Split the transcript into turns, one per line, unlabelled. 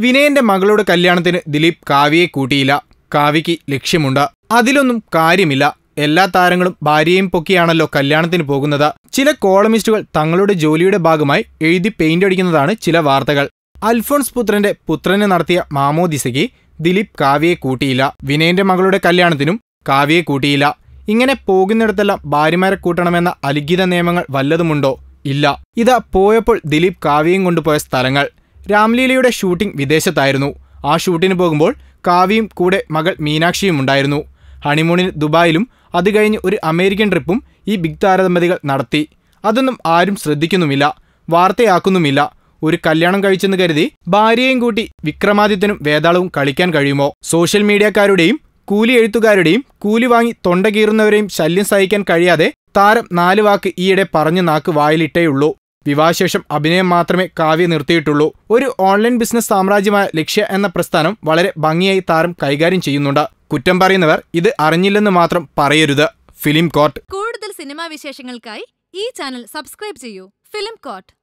വിനയന്റെ മകളുടെ കല്യാണത്തിന് ദിലീപ് കാവ്യയെ കൂട്ടിയില്ല. കാവ്യയ്ക്ക് ലക്ഷ്യമുണ്ട്. അതിലൊന്നും കാര്യമില്ല. എല്ലാ താരങ്ങളും ഭാര്യയും പൊക്കിയാണല്ലോ കല്യാണത്തിന് പോകുന്നത്. ചില കോളമിസ്റ്റുകൾ തങ്ങളുടെ ജോലിയുടെ ഭാഗമായി എഴുതി പെയിന്റ് അടിക്കുന്നതാണ് ചില വാർത്തകൾ. അൽഫോൺസ് പുത്രന്റെ പുത്രനെ നടത്തിയ മാമോദിസയ്ക്ക് ദിലീപ് കാവ്യയെ കൂട്ടിയില്ല. വിനയന്റെ മകളുടെ കല്യാണത്തിനും കാവ്യയെ കൂട്ടിയില്ല. ഇങ്ങനെ പോകുന്നിടത്തെല്ലാം ഭാര്യമാരെ കൂട്ടണമെന്ന അലിഖിത നിയമങ്ങൾ വല്ലതുമുണ്ടോ? ഇല്ല. ഇതാ പോയപ്പോൾ ദിലീപ് കാവ്യയും കൊണ്ടുപോയ സ്ഥലങ്ങൾ. രാംലീലയുടെ ഷൂട്ടിംഗ് വിദേശത്തായിരുന്നു. ആ ഷൂട്ടിന് പോകുമ്പോൾ കാവ്യയും കൂടെ മകൾ മീനാക്ഷിയും ഉണ്ടായിരുന്നു. ഹണിമൂണിന് ദുബായിലും അത് കഴിഞ്ഞ് ഒരു അമേരിക്കൻ ട്രിപ്പും ഈ ബിഗ് താരദമ്പതികൾ നടത്തി. അതൊന്നും ആരും ശ്രദ്ധിക്കുന്നുമില്ല വാർത്തയാക്കുന്നുമില്ല. ഒരു കല്യാണം കഴിച്ചെന്ന് കരുതി ഭാര്യയും കൂട്ടി വിക്രമാദിത്യനും വേതാളവും കളിക്കാൻ കഴിയുമോ? സോഷ്യൽ മീഡിയക്കാരുടെയും കൂലി എഴുത്തുകാരുടെയും കൂലി വാങ്ങി തൊണ്ട കീറുന്നവരെയും ശല്യം സഹിക്കാൻ കഴിയാതെ താരം നാല് വാക്ക് ഈയിടെ പറഞ്ഞു നാക്ക് വായിലിട്ടേയുള്ളൂ വിവാഹശേഷം അഭിനയം മാത്രമേ കാവ്യ നിർത്തിയിട്ടുള്ളൂ. ഒരു ഓൺലൈൻ ബിസിനസ് സാമ്രാജ്യമായ ലക്ഷ്യ എന്ന പ്രസ്ഥാനം വളരെ ഭംഗിയായി താരം കൈകാര്യം ചെയ്യുന്നുണ്ട്. കുറ്റം പറയുന്നവർ ഇത് അറിഞ്ഞില്ലെന്ന് മാത്രം പറയരുത്. Film court.
കൂടുതൽ സിനിമാ വിശേഷങ്ങൾക്കായി ഈ ചാനൽ സബ്സ്ക്രൈബ് ചെയ്യൂ. Film coat